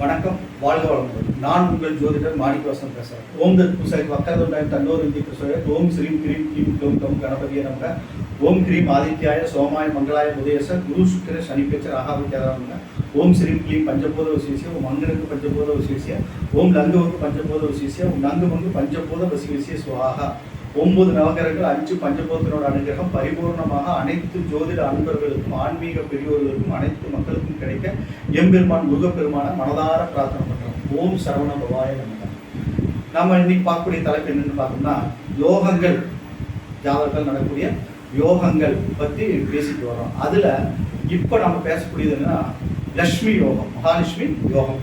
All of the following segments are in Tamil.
வணக்கம் வாழ்க வளமுடன். நான் உங்கள் ஜோதிடர் மாணிக்கவாசன் பேசுகிறேன் ஓம் தத் புசாய் வக்கரதுண்டாய் தன்னோர் இந்தி புசாய் ஓம் ஸ்ரீம் கிரீம் கீம் க்ளோம் கம் கணபதியை நமக. ஓம் கிரீம் ஆதித்யாய சோமாய மங்களாய உதயச. குரு சுக்கிர சனி பேச்சர் ஓம் ஸ்ரீம் கிளீம் பஞ்சபோத விசேஷிய. ஓம் மங்கனுக்கு பஞ்சபோத விசேஷிய. ஓம் லங்குவுக்கு பஞ்சபோத விசேஷிய. ஓம் நங்கு மங்கு பஞ்சபூத விசேஷிய சுவாகா ஒன்பது நவகரங்கள் அஞ்சு பஞ்சபூதத்தினோட அனுகிரகம் பரிபூர்ணமாக அனைத்து ஜோதிட அன்பர்களுக்கும் ஆன்மீக பெரியோர்களுக்கும் அனைத்து மக்களுக்கும் கிடைக்க எம்பெருமான் முருகப்பெருமான மனதார பிரார்த்தனை பண்ணுறோம் ஓம் சரவண பவாய நம்ம இன்னைக்கு பார்க்கக்கூடிய தலைப்பு என்னன்னு பார்த்தோம்னா யோகங்கள். ஜாதகத்தில் நடக்கக்கூடிய யோகங்கள் பற்றி பேசிட்டு வரோம் அதில் இப்போ நம்ம பேசக்கூடியது என்னன்னா லக்ஷ்மி யோகம் மகாலட்சுமி யோகம்.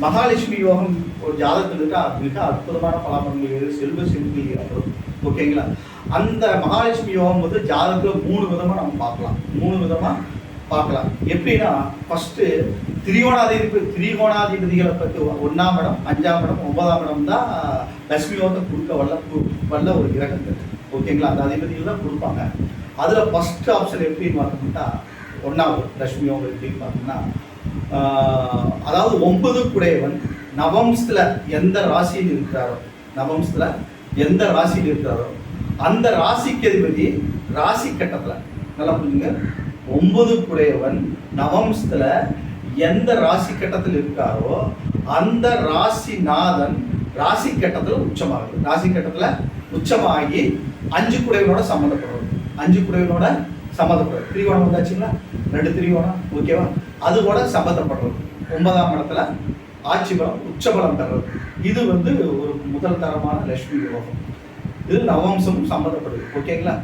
மகாலட்சுமி யோகம் ஒரு ஜாதகத்தில் இருக்கா மிக அற்புதமான பலாபலங்கள் செல்வ செல்வி அப்புறம் ஓகேங்களா? அந்த மகாலட்சுமி யோகம் வந்து ஜாதகத்தில் மூணு விதமாக நம்ம பார்க்கலாம். மூணு விதமாக பார்க்கலாம். எப்படின்னா ஃபஸ்ட்டு திரிகோணாதிபதி திரிகோணாதிபதிகளை பற்றி ஒன்றாம் இடம் அஞ்சாம் இடம் ஒன்பதாம் இடம் தான் லட்சுமி யோகத்தை கொடுக்க வல்ல கு- வல்ல ஒரு கிரகங்கள். ஓகேங்களா? அந்த அதிபதிகள் தான் கொடுப்பாங்க. அதில் ஃபஸ்ட்டு ஆப்ஷன் எப்படின்னு பார்த்தோம்னா ஒன்றாவது லட்சுமி யோகம் எப்படின்னு பார்த்தோம்னா அதாவது ஒன்பது குடையவன் நவம்ஸில் எந்த ராசியில் இருக்கிறாரோ நவம்ஸில் எந்த ராசியில் இருக்கிறாரோ அந்த ராசிக்கு அதிபதி ராசி கட்டத்தில். நல்லா புரிஞ்சுங்க. ஒன்பது குடையவன் நவம்சத்தில் எந்த ராசி கட்டத்தில் இருக்காரோ அந்த ராசிநாதன் ராசி கட்டத்தில் உச்சமாகுது. ராசி கட்டத்தில் உச்சமாகி அஞ்சு குடைவனோட சம்மந்தப்படுறது அஞ்சு குடைவனோட சம்மந்தப்படுறது திரிகோணம் வந்தாச்சுங்களா? ரெண்டு திரிகோணம். ஓகேவா? அது கூட சம்மந்தப்படுறது ஒன்பதாம் இடத்துல ஆட்சி பலம் உச்சபலம் தர்றது. இது வந்து ஒரு முதல் தரமான லட்சுமி யோகம் இது நவம்சமும் சம்மந்தப்படுது. ஓகேங்களா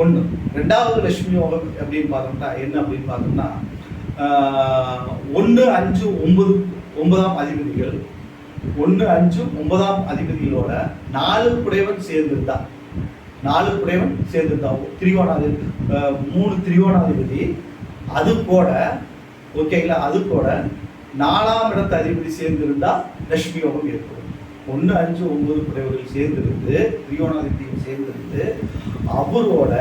ஒன்று ரெண்டாவது லட்சுமி யோகம் அப்படின்னு பார்த்தோம்னா என்ன அப்படின்னு பார்த்தோம்னா ஒன்று அஞ்சு ஒன்பது ஒன்பதாம் அதிபதிகள் ஒன்று அஞ்சு ஒன்பதாம் அதிபதிகளோட நாலு குடைவன் சேர்ந்திருந்தா. நாலு குடைவன் சேர்ந்திருந்தா. திரிகோணாதிபதி மூணு திரிகோணாதிபதி. அது கூட ஓகேங்களா அது கூட நாலாம் இடத்து அதிபதி சேர்ந்திருந்தா லட்சுமி யோகம் ஏற்படும். ஒன்று அஞ்சு ஒன்பது குடைவர்கள் சேர்ந்திருந்து திரிகோணாதிபதியும் சேர்ந்திருந்து அவரோட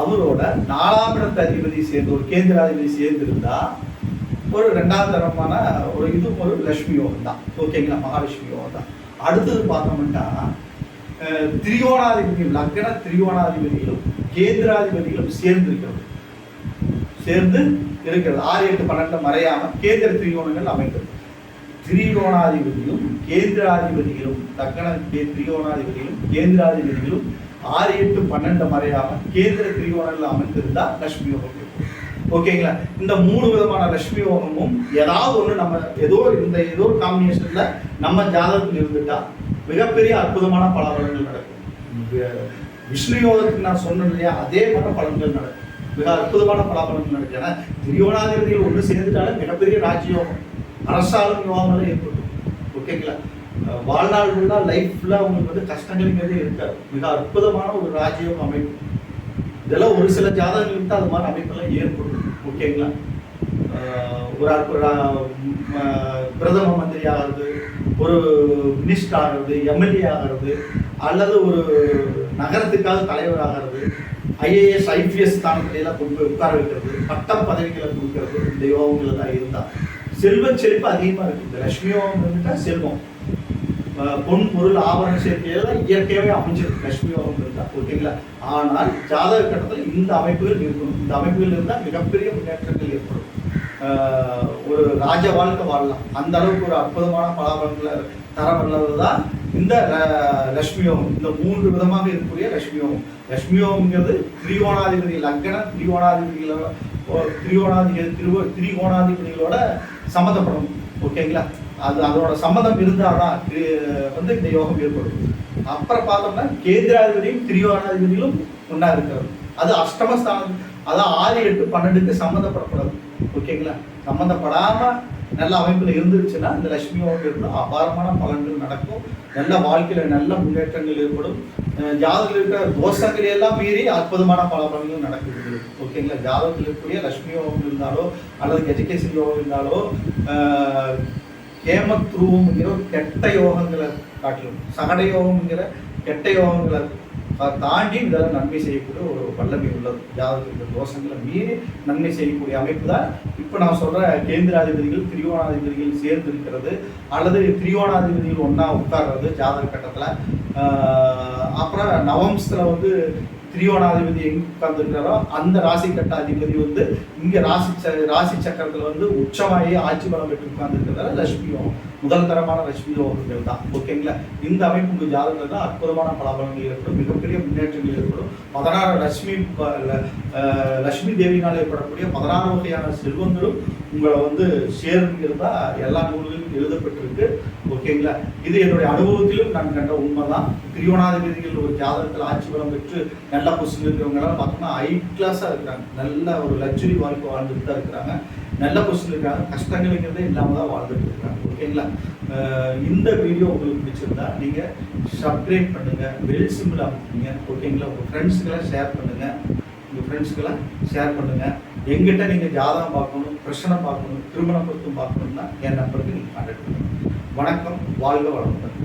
அவரோட நாலாம் இடத்து அதிபதி சேர்ந்து ஒரு கேந்திராதிபதி சேர்ந்திருந்தா ஒரு ரெண்டாவது தரமான ஒரு இது ஒரு லட்சுமி யோகம் தான். ஓகேங்களா மகாலட்சுமி யோகம் தான். அடுத்தது பார்த்தோம்னா திரியோணாதிபதியும் லக்ன திரியோணாதிபதிகளும் கேந்திராதிபதிகளும் சேர்ந்திருக்கிறது. சேர்ந்து இருக்கிறது. ஆறு எட்டு பன்னெண்டு மறையாமல் கேந்திர திரிகோணங்கள் அமைந்தது. திரிகோணாதிபதியும் கேந்திராதிபதிகளும் லக்ன கே- திரிகோணாதிபதிகளும் கேந்திராதிபதிகளும் ஆறு எட்டு பன்னெண்டு மறையாமல் கேந்திர திரிகோணங்கள் அமைந்திருந்தா லட்சுமி யோகம் ஓகேங்களா? இந்த மூணு விதமான லட்சுமி யோகமும் ஏதாவது ஒன்று நம்ம ஏதோ இந்த ஏதோ ஒரு காம்பினேஷன்ல நம்ம ஜாதகத்தில் இருந்துட்டா மிகப்பெரிய அற்புதமான பல பலன்கள் நடக்கும். விஷ்ணு யோகத்துக்கு நான் சொன்னேன் இல்லையா? அதே மாதிரி பலன்கள் நடக்கும். மிக அற்புதமான பலாபலன்கள் நடக்கும் ஏன்னா திரியோணாதிபதிகள் ஒன்று சேர்ந்துட்டாலும் மிகப்பெரிய ராஜயோகம். அரசாலும் யோகங்களும் ஏற்படும். ஓகேங்களா வாழ்நாள் ஃபுல்லாக லைஃப் ஃபுல்லாக உங்களுக்கு வந்து கஷ்டங்கள்ங்கிறது இருக்காது. மிக அற்புதமான ஒரு ராஜ்யம் அமைப்பு. இதெல்லாம் ஒரு சில ஜாதகங்களுக்கு தான் அது மாதிரி அமைப்பெல்லாம் ஏற்படும். ஓகேங்களா ஒரு பிரதம மந்திரி ஆகிறது ஒரு மினிஸ்டர் ஆகிறது எம்எல்ஏ ஆகிறது அல்லது ஒரு நகரத்துக்காக தலைவர் ஆகிறது ஐஏஎஸ் ஐபிஎஸ் ஸ்தானத்துல கொண்டு போய் உட்கார வைக்கிறது பட்டம் பதவிகளை கொடுக்கறது இந்த யோகங்களை தான் இருந்தா. செல்வ செழிப்பு அதிகமா இருக்கு. இந்த லட்சுமி யோகம் வந்துட்டா செல்வம். பொன் பொருள் ஆபரண சேர்க்கையெல்லாம் இயற்கையாகவே அமைஞ்சிருக்கு. லட்சுமி யோகம் இருந்தா ஓகேங்களா? ஆனால் ஜாதக கட்டத்தில் இந்த அமைப்புகள் இருக்கணும். இந்த அமைப்புகள் இருந்தால் மிகப்பெரிய முன்னேற்றங்கள் ஏற்படும். ஒரு ராஜ வாழ்க்கை வாழலாம். அந்த அளவுக்கு ஒரு அற்புதமான பலாபலங்களை தர வல்லது தான் இந்த ல- லட்சுமி யோகம் இந்த மூன்று விதமாக இருக்கக்கூடிய லட்சுமி யோகம் லட்சுமி யோகம்ங்கிறது திரிகோணாதிபதி லக்கண திரிகோணாதிபதிகளோட ஓ- திரிகோணாதிபதி திரு திரிகோணாதிபதிகளோட சம்மந்தப்படும். ஓகேங்களா? அது அதோட சம்மந்தம் இருந்தால்தான் வந்து இந்த யோகம் ஏற்படும். அப்புறம் பார்த்தோம்னா கேந்திராதிபதியும் திரிகோணாதிபதிகளும் ஒன்றா இருக்கிறது. அது அஷ்டமஸ்தானம் அதான் ஆறு எட்டு பன்னெண்டுக்கு சம்மந்தப்படக்கூடாது ஓகேங்களா? சம்மந்தப்படாம நல்ல அமைப்பில் இருந்துருச்சுன்னா இந்த லட்சுமி இருந்து இருந்தால் அபாரமான பலன்கள் நடக்கும். நல்ல வாழ்க்கையில நல்ல முன்னேற்றங்கள் ஏற்படும். ஜாதகத்தில் இருக்கிற தோஷங்கள் எல்லாம் மீறி அற்புதமான பல பலன்கள் நடக்குது. ஓகேங்களா? ஜாதகத்தில் இருக்கக்கூடிய லட்சுமி யோகம் இருந்தாலோ அல்லது எஜுகேஷன் யோகம் இருந்தாலோ கேமத்ருவம்ங்கிற கெட்ட யோகங்களை காட்டிலும். சகட யோகம்ங்கிற கெட்ட யோகங்களை தாண்டி இதெல்லாம் நன்மை செய்யக்கூடிய ஒரு வல்லமை உள்ளது. ஜாதகத்தில் தோஷங்களை மீறி நன்மை செய்யக்கூடிய அமைப்பு தான் இப்போ நான் சொல்ற கேந்திராதிபதிகள் திரிகோணாதிபதிகள் சேர்ந்து இருக்கிறது அல்லது திரிகோணாதிபதிகள் ஒன்றா உட்கார்றது ஜாதக கட்டத்தில். அப்புறம் நவம்சத்தில் வந்து திரியோணாதிபதி எங்க உட்கார்ந்துருக்காரோ அந்த ராசி கட்ட அதிபதி வந்து இங்க ராசி ச- ராசி சக்கரத்துல வந்து உச்சமாயி ஆட்சி பலம் பெற்று உட்கார்ந்துருக்கிறதால லட்சுமி யோகம். முதல் தரமான லட்சுமி யோகங்கள் தான். ஓகேங்களா? இந்த அமைப்பு உங்க ஜாதகத்துல தான் அற்புதமான பலாபலங்கள் ஏற்படும் மிகப்பெரிய முன்னேற்றங்கள் ஏற்படும். பதினாறு லட்சுமி லட்சுமி தேவினால் ஏற்படக்கூடிய பதினாறு வகையான செல்வங்களும் உங்களை வந்து சேருங்கிறதா எல்லா நூல்களும் எழுதப்பட்டிருக்கு. ஓகேங்களா? இது என்னுடைய அனுபவத்திலும் நான் கண்ட உண்மைதான். திரியோணாதிபதிகள் ஒரு ஜாதகத்தில் ஆட்சி பலம் பெற்று நல்ல பொசிஷன் இருக்கிறவங்க பார்த்தோம்னா ஹை கிளாஸாக இருக்கிறாங்க. நல்ல ஒரு லக்ஸுரி வாழ்க்கை வாழ்ந்துட்டு தான் இருக்கிறாங்க. நல்ல பொசிஷன் இருக்காங்க. கஷ்டங்களுங்கிறதே இல்லாமல் தான் வாழ்ந்துட்டு இருக்காங்க ஓகேங்களா இந்த வீடியோ உங்களுக்கு பிடிச்சிருந்தா நீங்கள் சப்ஸ்கிரைப் பண்ணுங்கள் வெல் சிம்பிள் அமைப்பீங்க ஓகேங்களா உங்கள் ஃப்ரெண்ட்ஸுக்கெல்லாம் ஷேர் பண்ணுங்கள் உங்கள் ஃப்ரெண்ட்ஸுக்கெல்லாம் ஷேர் பண்ணுங்கள் எங்கிட்ட நீங்கள் ஜாதகம் பார்க்கணும் பிரச்சனை பார்க்கணும் திருமண பொருத்தம் பார்க்கணும்னா என் நம்பருக்கு நீங்கள் கான்டாக்ட் பண்ணுங்கள் வணக்கம். வாழ்க வளமுடன்.